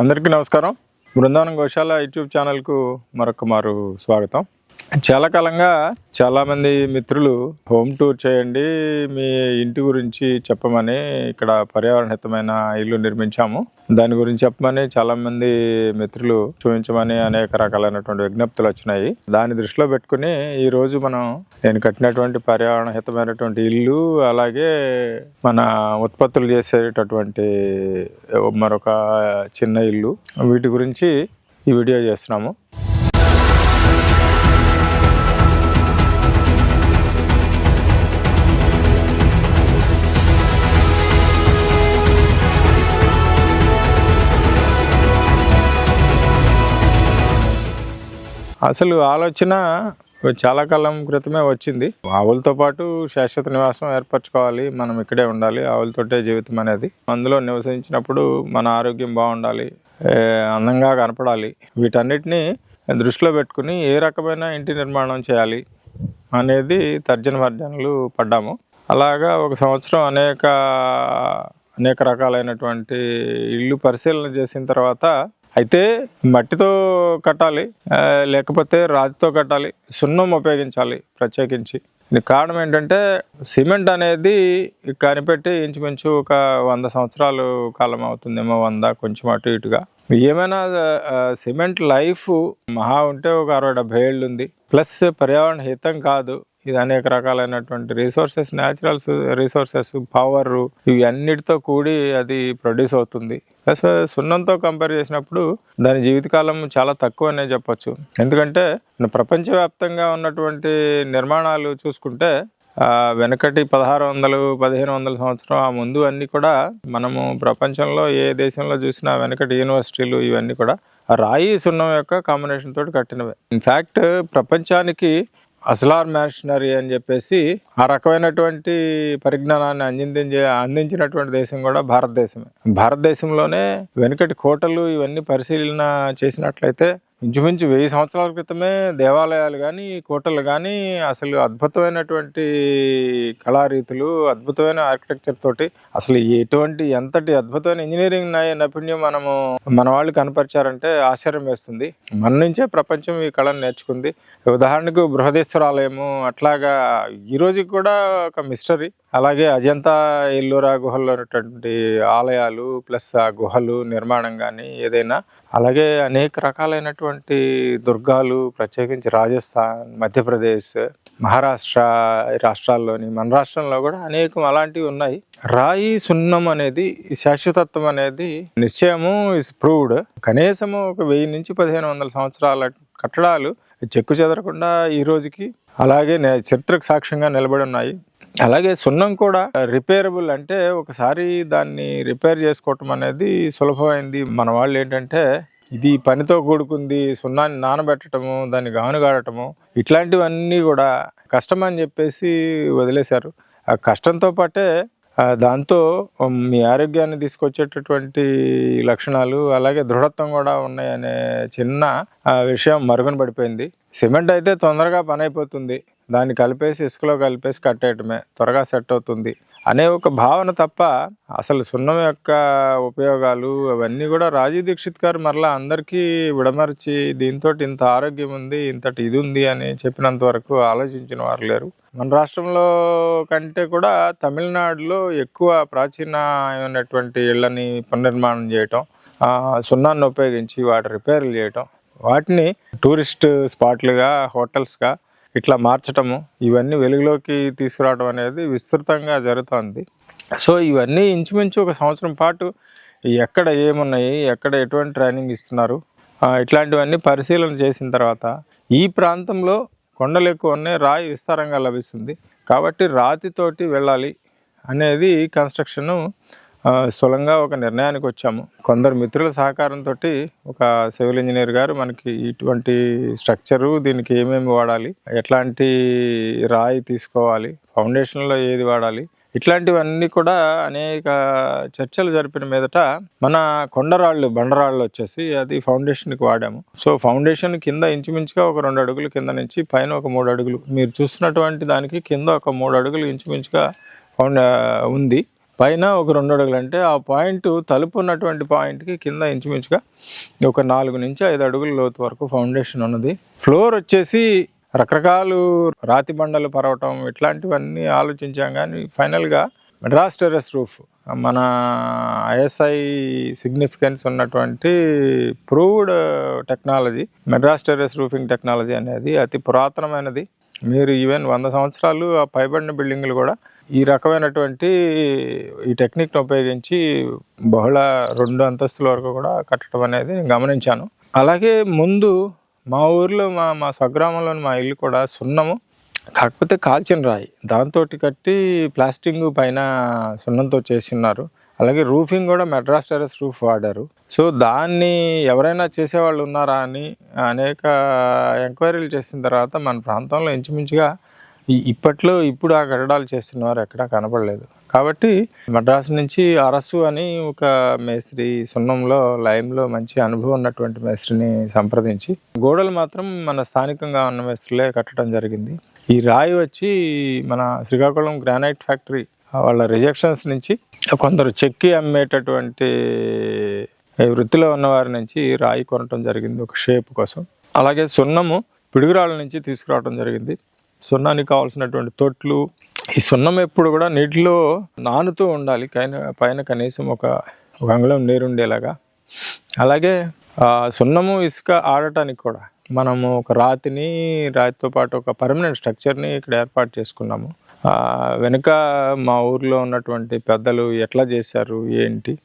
అందరికీ నమస్కారం. బృందావనం గోశాల యూట్యూబ్ ఛానల్కు మరొక మారు స్వాగతం. చాలా కాలంగా చాలామంది మిత్రులు హోమ్ టూర్ చేయండి మీ ఇంటి గురించి చెప్పమని ఇక్కడ పర్యావరణహితమైన ఇల్లు నిర్మించాము. దాని గురించి చెప్పమని చాలామంది మిత్రులు చూపించమని అనేక రకాలైనటువంటి విజ్ఞప్తులు వచ్చినాయి. దాని దృష్టిలో పెట్టుకుని ఈ రోజు మనం నేను కట్టినటువంటి పర్యావరణహితమైనటువంటి ఇల్లు అలాగే మన ఉత్పత్తులు చేసేటటువంటి మరొక చిన్న ఇల్లు వీటి గురించి ఈ వీడియో చేస్తున్నాము. అసలు ఆలోచన చాలా కాలం క్రితమే వచ్చింది. ఆవులతో పాటు శాశ్వత నివాసం ఏర్పరచుకోవాలి. మనం ఇక్కడే ఉండాలి. ఆవులతోటే జీవితం అనేది. అందులో నివసించినప్పుడు మన ఆరోగ్యం బాగుండాలి. అందంగా కనపడాలి. వీటన్నిటిని దృష్టిలో పెట్టుకుని ఏ రకమైన ఇంటి నిర్మాణం చేయాలి అనేది తర్జన వర్జనలు పడ్డాము. అలాగా ఒక సంవత్సరం అనేక అనేక రకాలైనటువంటి ఇల్లు పరిశీలన చేసిన తర్వాత అయితే మట్టితో కట్టాలి లేకపోతే రాతితో కట్టాలి సున్నం ఉపయోగించాలి ప్రత్యేకించి. కారణం ఏంటంటే సిమెంట్ అనేది కనిపెట్టి ఇంచుమించు ఒక వంద సంవత్సరాలు కాలం అవుతుందేమో వంద కొంచెం అటు ఇటుగా. ఏమైనా సిమెంట్ లైఫ్ మహా ఉంటే ఒక అరవై డెబ్బై ఏళ్ళు ఉంది. ప్లస్ పర్యావరణ హితం కాదు. ఇది అనేక రకాలైనటువంటి రిసోర్సెస్ న్యాచురల్స్ రిసోర్సెస్ పవర్ ఇవి అన్నిటితో కూడి అది ప్రొడ్యూస్ అవుతుంది. అసలు సున్నంతో కంపేర్ చేసినప్పుడు దాని జీవితకాలం చాలా తక్కువ అనే చెప్పొచ్చు. ఎందుకంటే ప్రపంచవ్యాప్తంగా ఉన్నటువంటి నిర్మాణాలు చూసుకుంటే వెనకటి పదహారు వందలు పదిహేను వందల సంవత్సరం ఆ ముందు అన్ని కూడా మనము ప్రపంచంలో ఏ దేశంలో చూసినా వెనకటి యూనివర్సిటీలు ఇవన్నీ కూడా రాయి సున్నం యొక్క కాంబినేషన్ తోటి కట్టినవే. ఇన్ఫ్యాక్ట్ ప్రపంచానికి అసలార్ మ్యాషనరీ అని చెప్పేసి ఆ రకమైనటువంటి పరిజ్ఞానాన్ని అందించే అందించినటువంటి దేశం కూడా భారతదేశమే. భారతదేశంలోనే వెనుకటి కోటలు ఇవన్నీ పరిశీలన చేసినట్లయితే ఇంచుమించు వెయ్యి సంవత్సరాల క్రితమే దేవాలయాలు కానీ కోటలు కానీ అసలు అద్భుతమైనటువంటి కళారీతులు అద్భుతమైన ఆర్కిటెక్చర్ తోటి అసలు ఎటువంటి ఎంతటి అద్భుతమైన ఇంజనీరింగ్ నైపుణ్యం మనము మన వాళ్ళు కనపరిచారంటే ఆశ్చర్యం వేస్తుంది. మన నుంచే ప్రపంచం ఈ కళను నేర్చుకుంది. ఉదాహరణకు బృహదేశ్వర ఆలయము అట్లాగా ఈరోజుకి కూడా ఒక మిస్టరీ అలాగే అజంతా ఎల్లోరా గుహల్లో ఉన్నటువంటి ఆలయాలు ప్లస్ ఆ గుహలు నిర్మాణం కానీ ఏదైనా అలాగే అనేక రకాలైనటువంటి దుర్గాలు ప్రత్యేకించి రాజస్థాన్ మధ్యప్రదేశ్ మహారాష్ట్ర రాష్ట్రాల్లోని మన రాష్ట్రంలో కూడా అనేకం అలాంటివి ఉన్నాయి. రాయి సున్నం అనేది ఈ శాశ్వతత్వం అనేది నిశ్చయము ఇస్ ప్రూవ్డ్ కనీసము ఒక వెయ్యి నుంచి పదిహేను వందల సంవత్సరాల కట్టడాలు చెక్కు చెదరకుండా ఈ రోజుకి అలాగే నే- చరిత్రకు సాక్ష్యంగా నిలబడి ఉన్నాయి. అలాగే సున్నం కూడా రిపేరబుల్ అంటే ఒకసారి దాన్ని రిపేర్ చేసుకోవటం అనేది సులభమైంది. మన వాళ్ళు ఏంటంటే ఇది పనితో కూడుకుంది సున్నాన్ని నానబెట్టడము దాన్ని గానుగాడటము ఇట్లాంటివన్నీ కూడా కష్టం అని చెప్పేసి వదిలేశారు. ఆ కష్టంతో పాటే దాంతో మీ ఆరోగ్యాన్ని తీసుకొచ్చేటటువంటి లక్షణాలు అలాగే దృఢత్వం కూడా ఉన్నాయనే చిన్న విషయం మరుగున పడిపోయింది. సిమెంట్ అయితే తొందరగా పని అయిపోతుంది దాన్ని కలిపేసి ఇసుకలో కలిపేసి కట్టేయటమే. త్వరగా సెట్ అవుతుంది. అనే ఒక భావన తప్ప అసలు సున్నం యొక్క ఉపయోగాలు అవన్నీ కూడా రాజీవ్ దీక్షిత్ గారు మరలా అందరికీ విడమర్చి దీంతో ఇంత ఆరోగ్యం ఉంది ఇంతటి ఇది ఉంది అని చెప్పినంత వరకు ఆలోచించిన వారు లేరు. మన రాష్ట్రంలో కంటే కూడా తమిళనాడులో ఎక్కువ ప్రాచీనమైనటువంటి ఇళ్ళని పునర్నిర్మాణం చేయటం సున్నాన్ని ఉపయోగించి వాటి రిపేర్లు చేయటం వాటిని టూరిస్ట్ స్పాట్లుగా హోటల్స్గా ఇట్లా మార్చటము ఇవన్నీ వెలుగులోకి తీసుకురావడం అనేది విస్తృతంగా జరుగుతుంది. సో ఇవన్నీ ఇంచుమించు ఒక సంవత్సరం పాటు ఎక్కడ ఏమున్నాయి ఎక్కడ ఎటువంటి ట్రైనింగ్ ఇస్తున్నారు ఇట్లాంటివన్నీ పరిశీలన చేసిన తర్వాత ఈ ప్రాంతంలో కొండలు ఎక్కువ ఉన్నాయి రాయి విస్తారంగా లభిస్తుంది. కాబట్టి రాతితోటి వెళ్ళాలి అనేది కన్స్ట్రక్షన్ స్థూలంగా ఒక నిర్ణయానికి వచ్చాము. కొందరు మిత్రుల సహకారంతో ఒక సివిల్ ఇంజనీర్ గారు మనకి ఇటువంటి స్ట్రక్చరు దీనికి ఏమేమి వాడాలి ఎట్లాంటి రాయి తీసుకోవాలి ఫౌండేషన్లో ఏది వాడాలి ఇట్లాంటివన్నీ కూడా అనేక చర్చలు జరిపిన మీదట మన కొండరాళ్ళు బండరాళ్ళు వచ్చేసి అది ఫౌండేషన్కి వాడాము. సో ఫౌండేషన్ కింద ఇంచుమించుగా ఒక రెండు అడుగులు కింద నుంచి పైన ఒక మూడు అడుగులు. మీరు చూస్తున్నటువంటి దానికి కింద ఒక మూడు అడుగులు ఇంచుమించుగా ఫౌండ్ ఉంది. పైన ఒక రెండు అడుగులు అంటే ఆ పాయింట్ తలుపు ఉన్నటువంటి పాయింట్కి కింద ఇంచుమించుగా ఒక నాలుగు నుంచి ఐదు అడుగుల లోతు వరకు ఫౌండేషన్ ఉన్నది. ఫ్లోర్ వచ్చేసి రకరకాలు రాతి బండలు పరవటం ఇట్లాంటివన్నీ ఆలోచించాం కానీ ఫైనల్గా మెడ్రాస్ టెరెస్ రూఫ్ మన ఐఎస్ఐ సిగ్నిఫికెన్స్ ఉన్నటువంటి proved technology Madras terrace roofing technology అనేది అతి పురాతనమైనది. మీరు ఈవెన్ వంద సంవత్సరాలు ఆ పైబడిన బిల్డింగ్లు కూడా ఈ రకమైనటువంటి ఈ టెక్నిక్ను ఉపయోగించి బహుళ రెండు అంతస్తుల వరకు కూడా కట్టడం అనేది గమనించాను. అలాగే ముందు మా ఊర్లో మా మా స్వగ్రామంలోని మా ఇల్లు కూడా సున్నము. కాకపోతే కాల్చిన రాయి. దాంతో కట్టి ప్లాస్టింగ్ పైన సున్నంతో చేసి ఉన్నారు అలాగే రూఫింగ్ కూడా మెడ్రాస్ టెరస్ రూఫ్ వాడారు. సో దాన్ని ఎవరైనా చేసేవాళ్ళు ఉన్నారా అని అనేక ఎంక్వైరీలు చేసిన తర్వాత మన ప్రాంతంలో ఇంచుమించుగా ఇప్పట్లో ఇప్పుడు ఆ కట్టడాలు చేస్తున్నవారు ఎక్కడా కనపడలేదు కాబట్టి మద్రాసు నుంచి అరసు అని ఒక మేస్త్రి సున్నంలో లైమ్లో మంచి అనుభవం ఉన్నటువంటి మేస్త్రిని సంప్రదించి గోడలు మాత్రం మన స్థానికంగా ఉన్న మేస్త్రులే కట్టడం జరిగింది. ఈ రాయి వచ్చి మన శ్రీకాకుళం గ్రానైట్ ఫ్యాక్టరీ వాళ్ళ రిజెక్షన్స్ నుంచి కొందరు చెక్కి అమ్మేటటువంటి వృత్తిలో ఉన్నవారి నుంచి రాయి కొనటం జరిగింది ఒక షేప్ కోసం. అలాగే సున్నము పిడుగురాళ్ళ నుంచి తీసుకురావడం జరిగింది. సున్నానికి కావాల్సినటువంటి తొట్లు. ఈ సున్నం ఎప్పుడు కూడా నీటిలో నానుతూ ఉండాలి. పైన పైన కనీసం ఒక ఒక నీరుండేలాగా. అలాగే సున్నము ఇసుక ఆడటానికి కూడా మనము ఒక రాతిని రాతితో పాటు ఒక పర్మనెంట్ స్ట్రక్చర్ని ఇక్కడ ఏర్పాటు చేసుకున్నాము. వెనుక మా ఊర్లో ఉన్నటువంటి పెద్దలు ఎట్లా చేశారు ఏంటి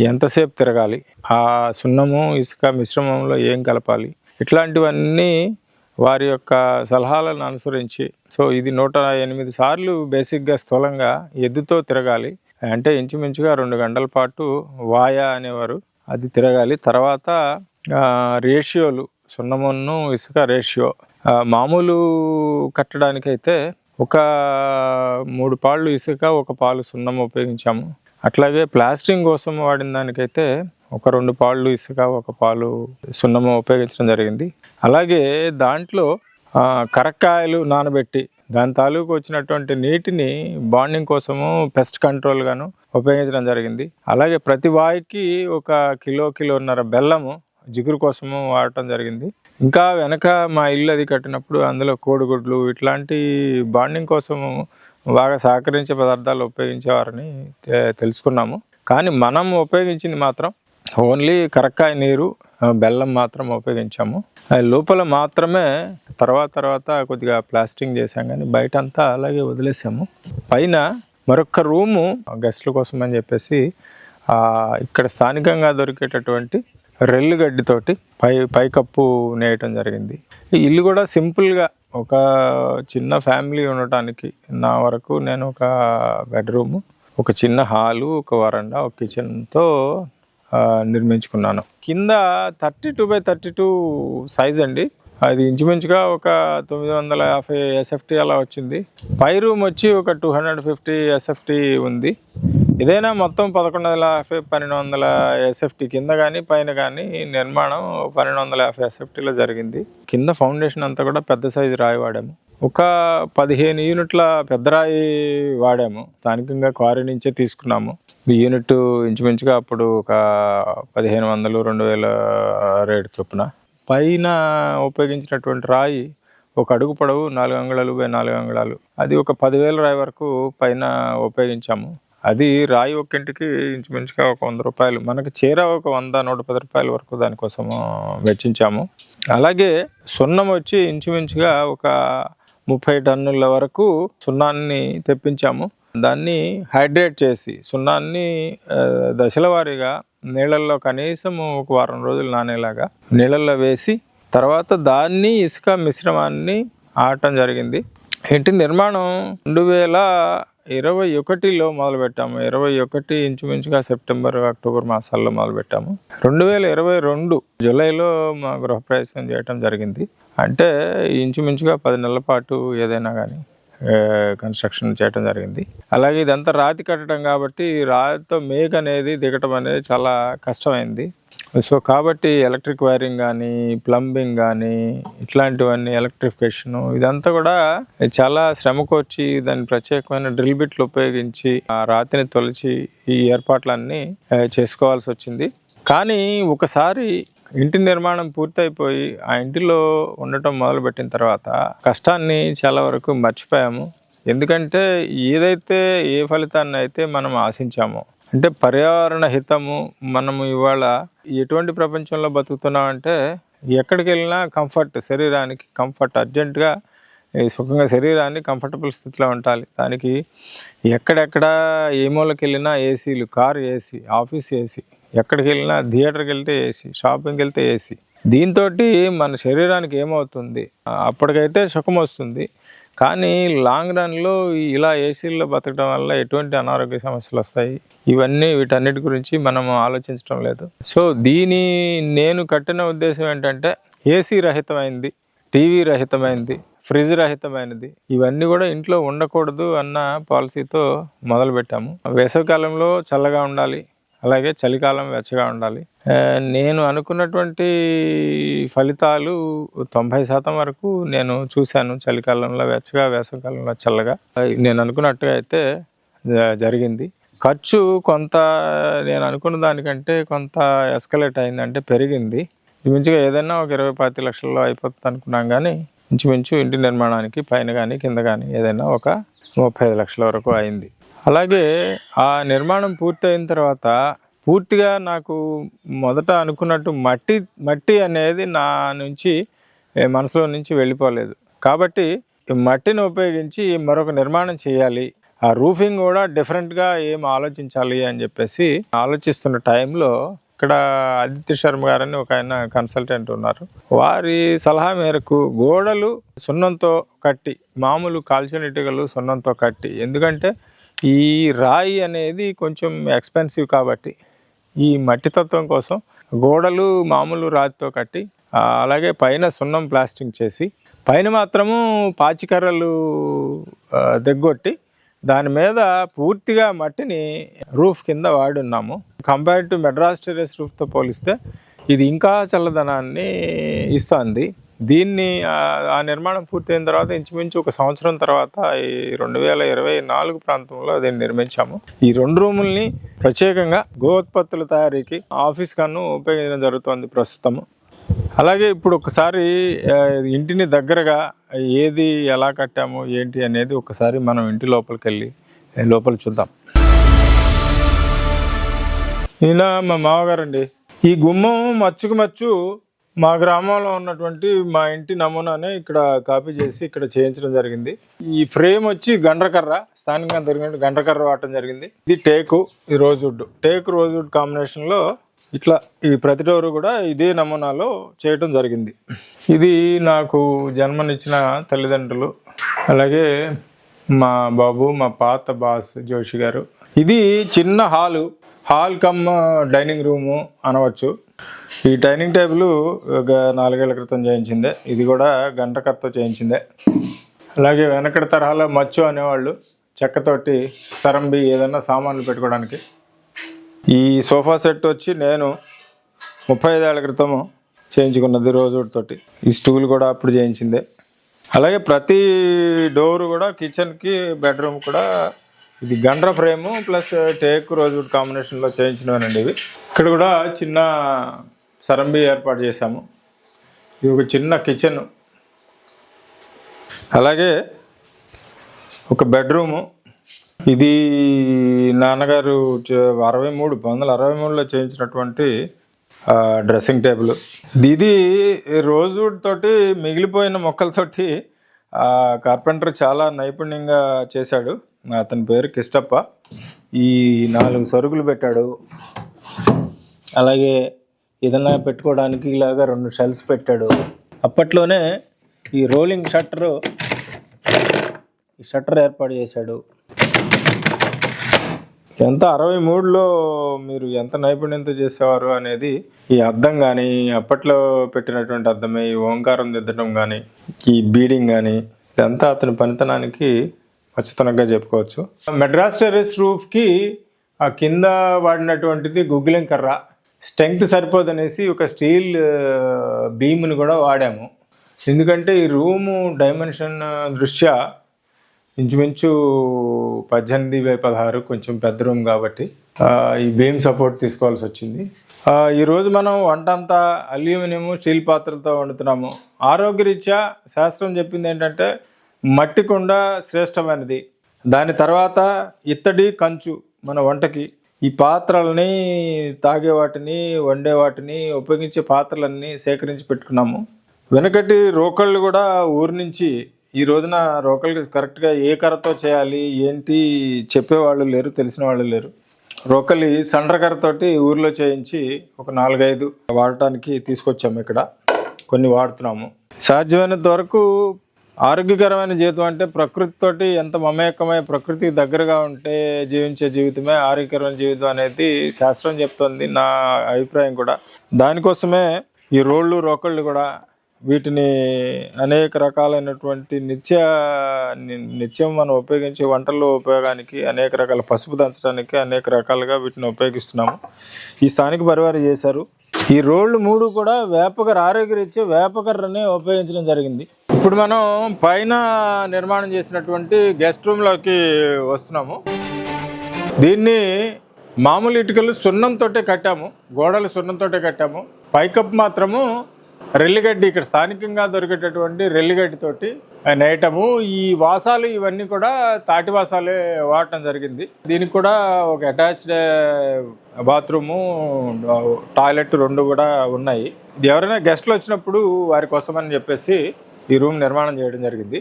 ఎంతసేపు తిరగాలి ఆ సున్నము ఇసుక మిశ్రమంలో ఏం కలపాలి ఇట్లాంటివన్నీ వారి యొక్క సలహాలను అనుసరించి సో ఇది నూట ఎనిమిది సార్లు బేసిక్గా స్థూలంగా ఎద్దుతో తిరగాలి. అంటే ఇంచుమించుగా రెండు గంటల పాటు వాయా అనేవారు అది తిరగాలి. తర్వాత రేషియోలు సున్నమును ఇసుక రేషియో మామూలు కట్టడానికైతే ఒక మూడు పాళ్ళు ఇసుక ఒక పాలు సున్నం ఉపయోగించాము. అట్లాగే ప్లాస్టింగ్ కోసం వాడిన దానికైతే ఒక రెండు పాళ్ళు ఇసుక ఒక పాలు సున్నము ఉపయోగించడం జరిగింది. అలాగే దాంట్లో కరక్కాయలు నానబెట్టి దాని తాలూకు వచ్చినటువంటి నీటిని బాండింగ్ కోసము పెస్ట్ కంట్రోల్ గాను ఉపయోగించడం జరిగింది. అలాగే ప్రతి వాయికి ఒక కిలో కిలోన్నర బెల్లము జిగురు కోసము వాడటం జరిగింది. ఇంకా వెనక మా ఇల్లు అది కట్టినప్పుడు అందులో కోడిగుడ్లు ఇట్లాంటి బాండింగ్ కోసము బాగా సహకరించే పదార్థాలు ఉపయోగించేవారని తెలుసుకున్నాము. కానీ మనం ఉపయోగించింది మాత్రం ఓన్లీ కరక్కాయ నీరు బెల్లం మాత్రం ఉపయోగించాము. అది లోపల మాత్రమే తర్వాత తర్వాత కొద్దిగా ప్లాస్టింగ్ చేసాం కానీ బయట అంతా అలాగే వదిలేసాము. పైన మరొక రూము గెస్ట్ల కోసం అని చెప్పేసి ఇక్కడ స్థానికంగా దొరికేటటువంటి రెల్లు గడ్డితోటి పై పైకప్పు నేయటం జరిగింది. ఈ ఇల్లు కూడా సింపుల్గా ఒక చిన్న ఫ్యామిలీ ఉండటానికి నా వరకు నేను ఒక బెడ్రూము ఒక చిన్న హాలు ఒక వరండా ఒక కిచెన్తో నిర్మించుకున్నాను. కింద thirty two by thirty two size అండి. అది ఇంచుమించుగా ఒక తొమ్మిది వందల యాభై ఎస్ఎఫ్టీ అలా వచ్చింది. పై రూమ్ వచ్చి ఒక టూ హండ్రెడ్ ఫిఫ్టీ ఎస్ఎఫ్టీ ఉంది. ఇదైనా మొత్తం పదకొండు వందల యాభై పన్నెండు వందల ఎస్ఎఫ్టీ కింద కానీ పైన కానీ నిర్మాణం పన్నెండు వందల యాభై ఎస్ఎఫ్టీలో జరిగింది. కింద ఫౌండేషన్ అంతా కూడా పెద్ద సైజు రాయి వాడాము. ఒక పదిహేను యూనిట్ల పెద్ద రాయి వాడాము. స్థానికంగా క్వారీ నుంచే తీసుకున్నాము. యూనిట్ ఇంచుమించుగా అప్పుడు ఒక పదిహేను వందలు రెండు వేల రేటు చొప్పున. పైన ఉపయోగించినటువంటి రాయి ఒక అడుగు పొడవు నాలుగు అంగుళాలు బై నాలుగు అంగుళాలు. అది ఒక పదివేల రాయి వరకు పైన ఉపయోగించాము. అది రాయి ఒక్కింటికి ఇంచుమించుగా ఒక వంద రూపాయలు మనకి చీర ఒక వంద నూట పది రూపాయల వరకు దానికోసము వెచ్చించాము. అలాగే సున్నం వచ్చి ఇంచుమించుగా ఒక ముప్పై టన్నుల వరకు సున్నాన్ని తెప్పించాము. దాన్ని హైడ్రేట్ చేసి సున్నాన్ని దశల వారీగా నీళ్ళల్లో కనీసం ఒక వారం రోజులు నానేలాగా నీళ్ళల్లో వేసి తర్వాత దాన్ని ఇసుక మిశ్రమాన్ని ఆడటం జరిగింది. ఇంటి నిర్మాణం రెండు వేల ఇరవై ఒకటిలో మొదలుపెట్టాము. ఇరవై ఒకటి ఇంచుమించుగా సెప్టెంబర్ అక్టోబర్ మాసాల్లో మొదలుపెట్టాము. రెండు వేల ఇరవై రెండు జూలైలో మా గృహప్రవేశం చేయటం జరిగింది. అంటే ఇంచుమించుగా పది నెలల పాటు ఏదైనా కానీ కన్స్ట్రక్షన్ చేయటం జరిగింది. అలాగే ఇదంతా రాతి కట్టడం కాబట్టి రాతితో మేక్ అనేది దిగటం అనేది చాలా కష్టమైంది. సో కాబట్టి ఎలక్ట్రిక్ వైరింగ్ కానీ ప్లంబింగ్ కానీ ఇట్లాంటివన్నీ ఎలక్ట్రిఫికేషన్ ఇదంతా కూడా చాలా శ్రమకొచ్చి దాని ప్రత్యేకమైన డ్రిల్ బిట్లు ఉపయోగించి ఆ రాతిని తొలిచి ఈ ఏర్పాట్లన్నీ చేసుకోవాల్సి వచ్చింది. కానీ ఒకసారి ఇంటి నిర్మాణం పూర్తయిపోయి ఆ ఇంటిలో ఉండటం మొదలుపెట్టిన తర్వాత కష్టాన్ని చాలా వరకు మర్చిపోయాము. ఎందుకంటే ఏదైతే ఏ ఫలితాన్ని అయితే మనం ఆశించామో అంటే పర్యావరణ హితము మనము ఇవాళ ఎటువంటి ప్రపంచంలో బతుకుతున్నాం అంటే ఎక్కడికి వెళ్ళినా కంఫర్ట్ శరీరానికి కంఫర్ట్ అర్జెంటుగా సుఖంగా శరీరాన్ని కంఫర్టబుల్ స్థితిలో ఉండాలి. దానికి ఎక్కడెక్కడ ఏ మూలకి వెళ్ళినా ఏసీలు కారు ఏసీ ఆఫీస్ ఏసీ ఎక్కడికి వెళ్ళినా థియేటర్కి వెళ్తే ఏసీ షాపింగ్కి వెళ్తే ఏసీ. దీంతో మన శరీరానికి ఏమవుతుంది? అప్పటికైతే సుఖం వస్తుంది. కానీ లాంగ్ రన్లో ఇలా ఏసీల్లో బతకడం వల్ల ఎటువంటి అనారోగ్య సమస్యలు వస్తాయి? ఇవన్నీ వీటన్నిటి గురించి మనం ఆలోచించడం లేదు. సో దీని నేను కట్టిన ఉద్దేశం ఏంటంటే ఏసీ రహితమైంది టీవీ రహితమైంది ఫ్రిడ్జ్ రహితమైనది. ఇవన్నీ కూడా ఇంట్లో ఉండకూడదు అన్న పాలసీతో మొదలుపెట్టాము. వేసవికాలంలో చల్లగా ఉండాలి అలాగే చలికాలం వెచ్చగా ఉండాలి. నేను అనుకున్నటువంటి ఫలితాలు తొంభై శాతం వరకు నేను చూశాను చలికాలంలో వెచ్చగా వేసవికాలంలో చల్లగా. నేను అనుకున్నట్టుగా అయితే జరిగింది. ఖర్చు కొంత నేను అనుకున్న దానికంటే కొంత ఎస్కలేట్ అయిందంటే పెరిగింది. ఇంచుమించుగా ఏదైనా ఒక ఇరవై పాతి లక్షల్లో అయిపోతుంది అనుకున్నాం కానీ ఇంచుమించు ఇంటి నిర్మాణానికి పైన కానీ కింద కానీ ఏదైనా ఒక ముప్పై ఐదు లక్షల వరకు అయింది. అలాగే ఆ నిర్మాణం పూర్తయిన తర్వాత పూర్తిగా నాకు మొదట అనుకున్నట్టు మట్టి మట్టి అనేది నా నుంచి మనసులో నుంచి వెళ్ళిపోలేదు. కాబట్టి మట్టిని ఉపయోగించి మరొక నిర్మాణం చేయాలి. ఆ రూఫింగ్ కూడా డిఫరెంట్గా ఏం ఆలోచించాలి అని చెప్పేసి ఆలోచిస్తున్న టైంలో ఇక్కడ ఆదిత్య శర్మ గారని ఒక ఆయన కన్సల్టెంట్ ఉన్నారు. వారి సలహా మేరకు గోడలు సున్నంతో కట్టి మామూలు కాల్చిన ఇటుకలు సున్నంతో కట్టి ఎందుకంటే ఈ రాయి అనేది కొంచెం ఎక్స్పెన్సివ్ కాబట్టి ఈ మట్టి తత్వం కోసం గోడలు మామూలు రాతితో కట్టి అలాగే పైన సున్నం ప్లాస్టింగ్ చేసి పైన మాత్రము పాచికర్రలు దగ్గొట్టి దిగ్గొట్టి దాని మీద పూర్తిగా మట్టిని రూఫ్ కింద వాడున్నాము. కంపేర్డ్ టు మెడ్రాస్ టెరెస్ రూఫ్తో పోలిస్తే ఇది ఇంకా చల్లదనాన్ని ఇస్తుంది. దీన్ని ఆ, నిర్మాణం పూర్తయిన తర్వాత ఇంచుమించు ఒక సంవత్సరం తర్వాత ఈ రెండు వేల ఇరవై నాలుగు ప్రాంతంలో దీన్ని నిర్మించాము. ఈ రెండు రూముల్ని ప్రత్యేకంగా గోత్పత్తుల తయారీకి ఆఫీస్ కన్ను ఉపయోగించడం జరుగుతోంది ప్రస్తుతము. అలాగే ఇప్పుడు ఒకసారి ఇంటిని దగ్గరగా ఏది ఎలా కట్టాము ఏంటి అనేది ఒకసారి మనం ఇంటి లోపలికి వెళ్ళి లోపల చూద్దాం. ఈయన మా మామగారండి. ఈ గుమ్మం మచ్చుకు మచ్చు మా గ్రామంలో ఉన్నటువంటి మా ఇంటి నమూనానే ఇక్కడ కాపీ చేసి ఇక్కడ చేయించడం జరిగింది. ఈ ఫ్రేమ్ వచ్చి గండ్రకర్ర స్థానికంగా దొరికినట్టు గండ్రకర్ర వాడటం జరిగింది. ఇది టేకు ఈ రోజుడ్. టేకు రోజుడ్ కాంబినేషన్లో ఇట్లా ఈ ప్రతి డోరు కూడా ఇదే నమూనాలో చేయటం జరిగింది. ఇది నాకు జన్మనిచ్చిన తల్లిదండ్రులు అలాగే మా బాబు మా పాత బాస్ జోషి గారు. ఇది చిన్న hall. Hall come dining room అనవచ్చు. ఈ డైనింగ్ టేబుల్ ఒక నాలుగేళ్ళ క్రితం చేయించిందే. ఇది కూడా గంట గంటకర్తో చేయించిందే. అలాగే వెనకటి తరహాలో మచ్చు అనేవాళ్ళు చెక్కతోటి సరంబి ఏదైనా సామాన్లు పెట్టుకోవడానికి. ఈ సోఫా సెట్ వచ్చి నేను ముప్పై ఐదేళ్ళ క్రితము చేయించుకున్నది రోజుతోటి. ఈ స్టూల్ కూడా అప్పుడు చేయించిందే. అలాగే ప్రతి డోరు కూడా కిచెన్కి బెడ్రూమ్ కూడా ఇది గండ్ర ఫ్రేము ప్లస్ టేక్ రోజువుడ్ కాంబినేషన్లో చేయించినవేనండి ఇవి. ఇక్కడ కూడా చిన్న సరంబి ఏర్పాటు చేశాము. ఇది ఒక చిన్న కిచెన్ అలాగే ఒక బెడ్రూము ఇది నాన్నగారు అరవై మూడు పంతొమ్మిది వందల అరవై మూడులో చేయించినటువంటి డ్రెస్సింగ్ టేబుల్ ఇది రోజు తోటి మిగిలిపోయిన మొక్కలతోటి కార్పెంటర్ చాలా నైపుణ్యంగా చేశాడు. అతని పేరు కిష్టప్ప. ఈ నాలుగు సరుకులు పెట్టాడు. అలాగే ఏదైనా పెట్టుకోవడానికి ఇలాగా రెండు షెల్స్ పెట్టాడు. అప్పట్లోనే ఈ రోలింగ్ షట్టరు ఈ షట్టర్ ఏర్పాటు చేశాడు. ఎంత అరవై మూడులో మీరు ఎంత నైపుణ్యంతో చేసేవారు అనేది ఈ అద్దం కానీ అప్పట్లో పెట్టినటువంటి అద్దమే ఈ ఓంకారం దిద్దడం కానీ ఈ బీడింగ్ కానీ ఇదంతా అతని పనితనానికి ఖచ్చితంగా చెప్పుకోవచ్చు. మెడ్రాస్ టెరెస్ రూఫ్కి ఆ కింద వాడినటువంటిది గుగ్గిలం కర్ర. స్ట్రెంగ్త్ సరిపోదనేసి ఒక స్టీల్ బీమ్ని కూడా వాడాము. ఎందుకంటే ఈ రూము డైమెన్షన్ దృష్ట్యా ఇంచుమించు పద్దెనిమిది బై పదహారు కొంచెం పెద్ద రూమ్ కాబట్టి ఈ బీమ్ సపోర్ట్ తీసుకోవాల్సి వచ్చింది. ఈరోజు మనం వంట అంతా అల్యూమినియం స్టీల్ పాత్రలతో వండుతున్నాము. ఆరోగ్యరీత్యా శాస్త్రం చెప్పింది ఏంటంటే మట్టి కుండ శ్రేష్టమైనది. దాని తర్వాత ఇత్తడి కంచు మన వంటకి. ఈ పాత్రలని తాగే వాటిని వండే వాటిని ఉపయోగించే పాత్రలన్నీ సేకరించి పెట్టుకున్నాము. వెనకటి రోకళ్ళు కూడా ఊరి నుంచి ఈ రోజున రోకళ్ళు కరెక్ట్గా ఏ కర్రతో చేయాలి ఏంటి చెప్పేవాళ్ళు లేరు తెలిసిన వాళ్ళు లేరు. రోకలి సండ్ర కర్రతోటి ఊర్లో చేయించి ఒక నాలుగైదు వాడటానికి తీసుకొచ్చాము ఇక్కడ. కొన్ని వాడుతున్నాము. సాధ్యమైనంత వరకు ఆరోగ్యకరమైన జీవితం అంటే ప్రకృతితోటి ఎంత మమేకమై ప్రకృతికి దగ్గరగా ఉంటే జీవించే జీవితమే ఆరోగ్యకరమైన జీవితం అనేది శాస్త్రం చెప్తోంది నా అభిప్రాయం కూడా. దానికోసమే ఈ రోళ్ళు రోకళ్ళు కూడా వీటిని అనేక రకాలైనటువంటి నిత్య నిత్యం మనం ఉపయోగించే వంటల్లో ఉపయోగానికి అనేక రకాల పసుపు దంచడానికి అనేక రకాలుగా వీటిని ఉపయోగిస్తున్నాము. ఈ స్థానిక పరివారం చేశారు. ఈ రోళ్ళు మూడు కూడా వేపకర్ర ఆరోగ్యరీత్యా వేపకర్రని ఉపయోగించడం జరిగింది. ఇప్పుడు మనం పైన నిర్మాణం చేసినటువంటి గెస్ట్ రూమ్లోకి వస్తున్నాము. దీన్ని మామూలు ఇటుకలు సున్నంతోటే కట్టాము గోడలు సున్నంతోటే కట్టాము. పైకప్పు మాత్రము రెల్లిగడ్డి ఇక్కడ స్థానికంగా దొరికేటటువంటి రెల్లిగడ్డితోటి నేయటము ఈ వాసాలు ఇవన్నీ కూడా తాటి వాసాలే వాడటం జరిగింది. దీనికి కూడా ఒక అటాచ్డ్ బాత్రూము టాయిలెట్ రెండు కూడా ఉన్నాయి. ఇది ఎవరైనా గెస్ట్లు వచ్చినప్పుడు వారి కోసమని చెప్పేసి ఈ రూమ్ నిర్మాణం చేయడం జరిగింది.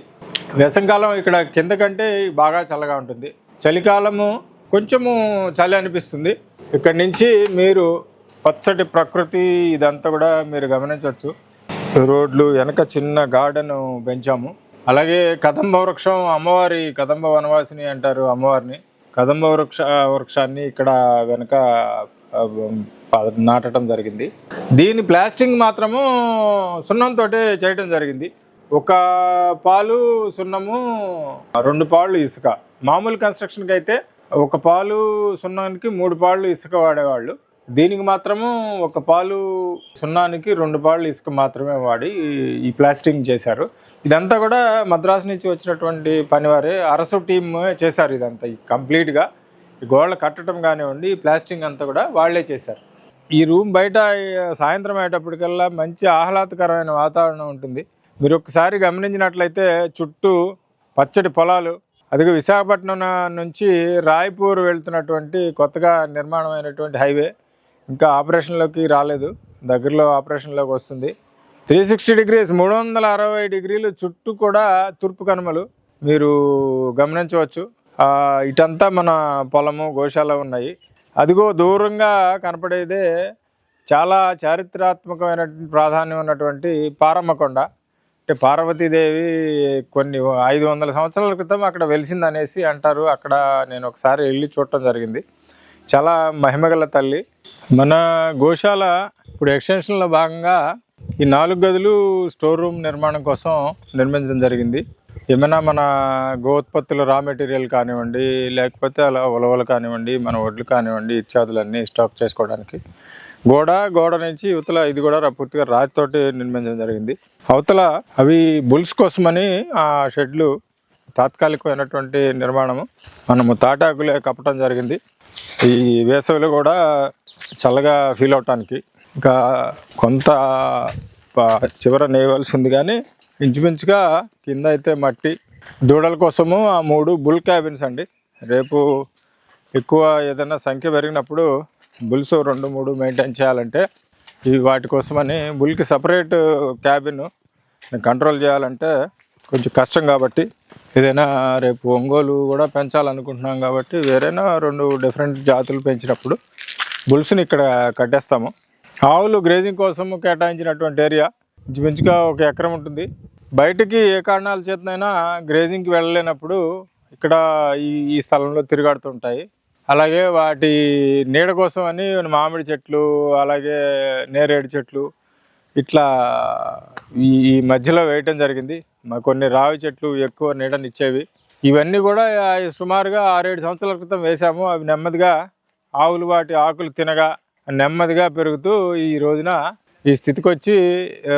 వేసంకాలం ఇక్కడ కింద కంటే బాగా చల్లగా ఉంటుంది. చలికాలము కొంచెము చలి అనిపిస్తుంది. ఇక్కడ నుంచి మీరు పచ్చటి ప్రకృతి ఇదంతా కూడా మీరు గమనించవచ్చు. రోడ్లు వెనక చిన్న గార్డెన్ పెంచాము. అలాగే కదంబ వృక్షం అమ్మవారి కదంబ వనవాసిని అంటారు అమ్మవారిని. కదంబ వృక్ష వృక్షాన్ని ఇక్కడ వెనక నాటడం జరిగింది. దీని ప్లాస్టింగ్ మాత్రము సున్నంతో చేయడం జరిగింది. ఒక పాలు సున్నము రెండు పాళ్ళు ఇసుక. మామూలు కన్స్ట్రక్షన్కి అయితే ఒక పాలు సున్నానికి మూడు పాళ్ళు ఇసుక వాడేవాళ్ళు. దీనికి మాత్రము ఒక పాలు సున్నానికి రెండు పాళ్ళు ఇసుక మాత్రమే వాడి ఈ- ప్లాస్టింగ్ చేశారు. ఇదంతా కూడా మద్రాసు నుంచి వచ్చినటువంటి పనివారే అరసు టీమ్ చేశారు ఇదంతా. ఈ కంప్లీట్గా ఈ గోడలు కట్టడం కానివ్వండి ఈ ప్లాస్టింగ్ అంతా కూడా వాళ్ళే చేశారు. ఈ రూమ్ బయట సాయంత్రం అయ్యేటప్పటికల్లా మంచి ఆహ్లాదకరమైన వాతావరణం ఉంటుంది. మీరు ఒకసారి గమనించినట్లయితే చుట్టూ పచ్చటి పొలాలు అదిగో విశాఖపట్నం నుంచి రాయ్పూర్ వెళ్తున్నటువంటి కొత్తగా నిర్మాణమైనటువంటి హైవే ఇంకా ఆపరేషన్లోకి రాలేదు. దగ్గరలో ఆపరేషన్లోకి వస్తుంది. త్రీ సిక్స్టీ డిగ్రీస్ మూడు వందల అరవై డిగ్రీలు చుట్టూ కూడా తూర్పు కనుమలు. మీరు గమనించవచ్చు. ఇటంతా మన పొలము గోశాల ఉన్నాయి. అదిగో దూరంగా కనపడేదే చాలా చారిత్రాత్మకమైన ప్రాధాన్యం ఉన్నటువంటి పారమ్మకొండ. అంటే పార్వతీదేవి కొన్ని ఐదు వందల సంవత్సరాల క్రితం అక్కడ వెలిసిందనేసి అంటారు. అక్కడ నేను ఒకసారి వెళ్ళి చూడటం జరిగింది. చాలా మహిమగల తల్లి. మన గోశాల ఇప్పుడు ఎక్స్టెన్షన్లో భాగంగా ఈ నాలుగు గదులు స్టోర్ రూమ్ నిర్మాణం కోసం నిర్మించడం జరిగింది. ఏమైనా మన గో ఉత్పత్తుల రా మెటీరియల్ కానివ్వండి లేకపోతే అలా ఉలవలు కానివ్వండి మన వడ్లు కానివ్వండి ఇత్యాదులన్నీ స్టాక్ చేసుకోవడానికి. గోడ గోడ నుంచి ఇవతల ఇది కూడా పూర్తిగా రాతితోటి నిర్మించడం జరిగింది. అవతల అవి బుల్స్ కోసమని ఆ షెడ్లు తాత్కాలికమైనటువంటి నిర్మాణము. మనము తాటాకులే కప్పటం జరిగింది. ఈ వేసవిలో కూడా చల్లగా ఫీల్ అవటానికి ఇంకా కొంత చివర నేయవలసి ఉంది కానీ ఇంచుమించుగా కింద అయితే మట్టి. దూడల కోసము ఆ మూడు బుల్ క్యాబిన్స్ అండి. రేపు ఎక్కువ ఏదైనా సంఖ్య పెరిగినప్పుడు బుల్స్ రెండు మూడు మెయింటైన్ చేయాలంటే ఇవి వాటి కోసమని బుల్కి సపరేట్ క్యాబిన్ కంట్రోల్ చేయాలంటే కొంచెం కష్టం కాబట్టి ఏదైనా రేపు ఒంగోలు కూడా పెంచాలనుకుంటున్నాం కాబట్టి వేరైనా రెండు డిఫరెంట్ జాతులు పెంచినప్పుడు బుల్స్ని ఇక్కడ కట్టేస్తాము. ఆవులు గ్రేజింగ్ కోసం కేటాయించినటువంటి ఏరియా ఇంచుమించుగా ఒక ఎకరం ఉంటుంది. బయటికి ఏ కారణాల చేతనైనా గ్రేజింగ్కి వెళ్ళలేనప్పుడు ఇక్కడ ఈ ఈ స్థలంలో తిరుగాడుతుంటాయి. అలాగే వాటి నీడ కోసం అని మామిడి చెట్లు అలాగే నేరేడు చెట్లు ఇట్లా ఈ మధ్యలో వేయటం జరిగింది. కొన్ని రావి చెట్లు ఎక్కువ నీడనిచ్చేవి ఇవన్నీ కూడా సుమారుగా ఆరేడు సంవత్సరాల క్రితం వేసాము అవి నెమ్మదిగా ఆవులు వాటి ఆకులు తినగా నెమ్మదిగా పెరుగుతూ ఈ రోజున ఈ స్థితికి వచ్చి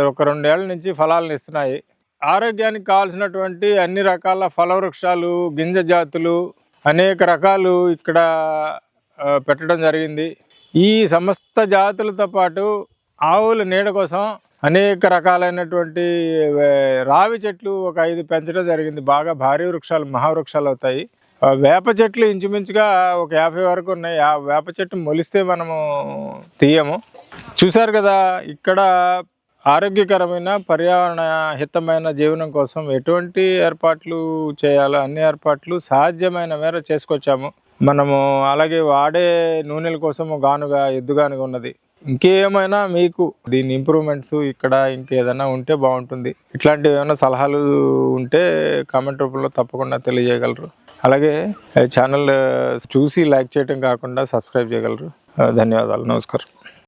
ఒక రెండేళ్ళ నుంచి ఫలాలను ఇస్తున్నాయి. ఆరోగ్యానికి కావాల్సినటువంటి అన్ని రకాల ఫలవృక్షాలు గింజ జాతులు అనేక రకాలు ఇక్కడ పెట్టడం జరిగింది. ఈ సమస్త జాతులతో పాటు ఆవుల నీడ కోసం అనేక రకాలైనటువంటి రావి చెట్లు ఒక ఐదు పెంచడం జరిగింది. బాగా భారీ వృక్షాలు మహావృక్షాలు అవుతాయి. ఆ, వేప చెట్లు ఇంచుమించుగా ఒక యాభై వరకు ఉన్నాయి. ఆ వేప చెట్టు మొలిస్తే మనము తీయము. చూశారు కదా ఇక్కడ ఆరోగ్యకరమైన పర్యావరణ హితమైన జీవనం కోసం ఎటువంటి ఏర్పాట్లు చేయాలో అన్ని ఏర్పాట్లు సాధ్యమైన మేర చేసుకొచ్చాము. మనము అలాగే వాడే నూనెల కోసం గానుగా ఎద్దుగానుగా ఉన్నది. ఇంకేమైనా మీకు దీని ఇంప్రూవ్మెంట్స్ ఇక్కడ ఇంకేదైనా ఉంటే బాగుంటుంది. ఇట్లాంటివి ఏమైనా సలహాలు ఉంటే కామెంట్ రూపంలో తప్పకుండా తెలియజేయగలరు. అలాగే ఛానల్ చూసి లైక్ చేయడం కాకుండా సబ్స్క్రైబ్ చేయగలరు. ధన్యవాదాలు. నమస్కారం.